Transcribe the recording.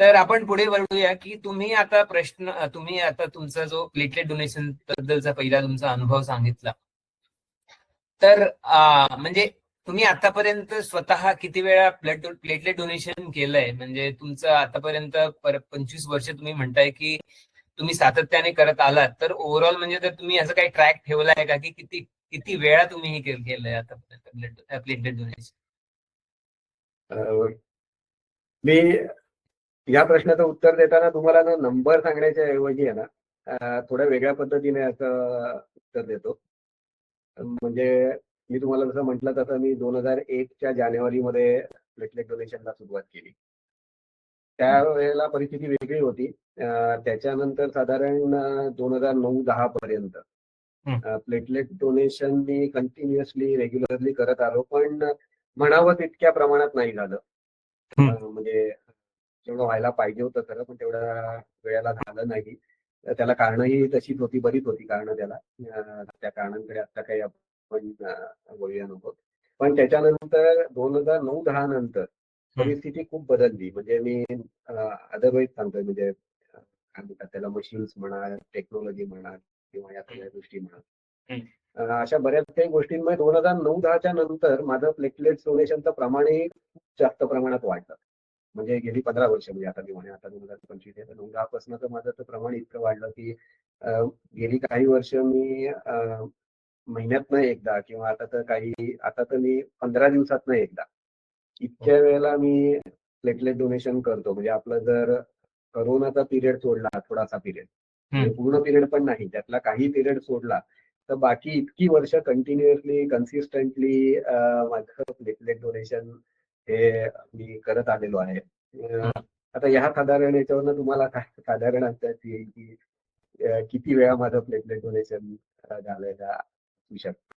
तर आपण पुढे वळूया की तुम्ही आता प्रश्न तुम्ही आता तुमचा जो प्लेटलेट डोनेशन बद्दलचा पहिला तुमचा अनुभव सांगितला. तर म्हणजे तुम्ही आतापर्यंत स्वतः किती वेळा ब्लड प्लेटलेट डोनेशन केलंय? म्हणजे तुमचं आतापर्यंत पंचवीस वर्ष तुम्ही म्हणताय की तुम्ही सातत्याने करत आलात. तर ओव्हरऑल म्हणजे तर तुम्ही असं काही ट्रॅक ठेवलाय का की किती किती वेळा तुम्ही हे केलंय आतापर्यंत ब्लड प्लेटलेट डोनेशन मी या प्रश्नाचं उत्तर देताना तुम्हाला ना नंबर सांगण्याच्या ऐवजी आहे ना थोड्या वेगळ्या पद्धतीने असं उत्तर देतो. म्हणजे मी तुम्हाला जसं म्हटलं तसं मी दोन हजार एकच्या जानेवारीमध्ये प्लेटलेट डोनेशनला सुरुवात केली. त्यावेळेला परिस्थिती वेगळी होती. त्याच्यानंतर साधारण दोन हजार नऊ दहा पर्यंत. प्लेटलेट डोनेशन मी कंटिन्युअसली रेग्युलरली करत आलो. पण म्हणावं तितक्या प्रमाणात नाही झालं. म्हणजे जेवढं व्हायला पाहिजे होतं खरं पण तेवढ्या वेळेला झालं नाही. त्याला कारणही तशीच होती बरीच होती कारण त्याला. त्या कारणांकडे आता काही आपण बोलूया नको. पण त्याच्यानंतर दोन हजार नऊ दहा नंतर परिस्थिती खूप बदलली. म्हणजे मी अदरवाईज सांगतोय. म्हणजे त्याला मशीन्स म्हणा टेक्नॉलॉजी म्हणा किंवा या सगळ्या गोष्टी म्हणा. अशा बऱ्याच काही गोष्टींमुळे दोन हजार नऊ दहाच्या नंतर माझं प्लेटलेट डोनेशनचं प्रमाणही खूप जास्त प्रमाणात वाढलं. म्हणजे गेली पंधरा वर्ष म्हणजे आता मी म्हणे आता दोन हजार पंचवीस आहे. तर पासून तर माझं तर प्रमाण इतकं वाढलं की गेली काही वर्ष मी अं, महिन्यातनं एकदा किंवा आता तर काही आता तर मी पंधरा दिवसातनं एकदा. इतक्या वेळेला मी प्लेटलेट डोनेशन करतो. म्हणजे आपलं जर करोनाचा पिरियड सोडला थोडासा पिरियड म्हणजे पूर्ण पिरियड पण नाही त्यातला काही पिरियड सोडला तर बाकी इतकी वर्ष कंटिन्युअसली कन्सिस्टंटली माझं प्लेटलेट डोनेशन हे मी करत आलेलो आहे. आता ह्या साधारण याच्यावरनं तुम्हाला काय साधारण अंदाज येईल की किती वेळा माझं प्लेटलेट डोनेशन झालंय का असू शकतं